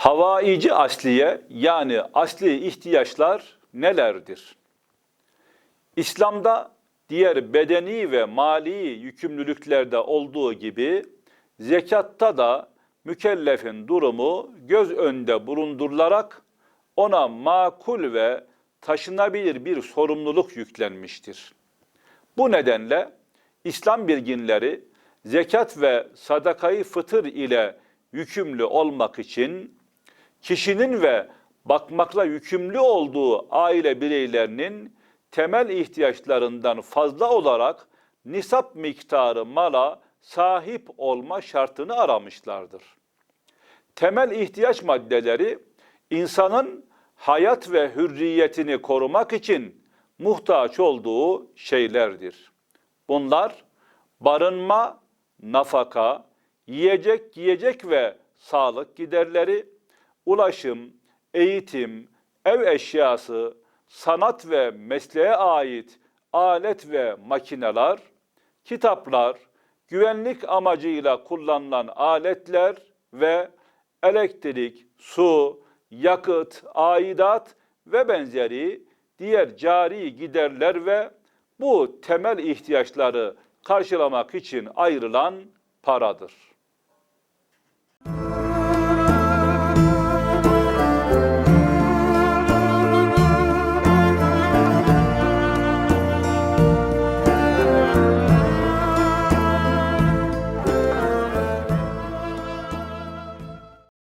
Havaici asliye yani asli ihtiyaçlar nelerdir? İslam'da diğer bedeni ve mali yükümlülüklerde olduğu gibi zekatta da mükellefin durumu göz önünde bulundurularak ona makul ve taşınabilir bir sorumluluk yüklenmiştir. Bu nedenle İslam bilginleri zekat ve sadakayı fıtır ile yükümlü olmak için kişinin ve bakmakla yükümlü olduğu aile bireylerinin temel ihtiyaçlarından fazla olarak nisap miktarı mala sahip olma şartını aramışlardır. Temel ihtiyaç maddeleri insanın hayat ve hürriyetini korumak için muhtaç olduğu şeylerdir. Bunlar barınma, nafaka, yiyecek, giyecek ve sağlık giderleri, ulaşım, eğitim, ev eşyası, sanat ve mesleğe ait alet ve makineler, kitaplar, güvenlik amacıyla kullanılan aletler ve elektrik, su, yakıt, aidat ve benzeri diğer cari giderler ve bu temel ihtiyaçları karşılamak için ayrılan paradır.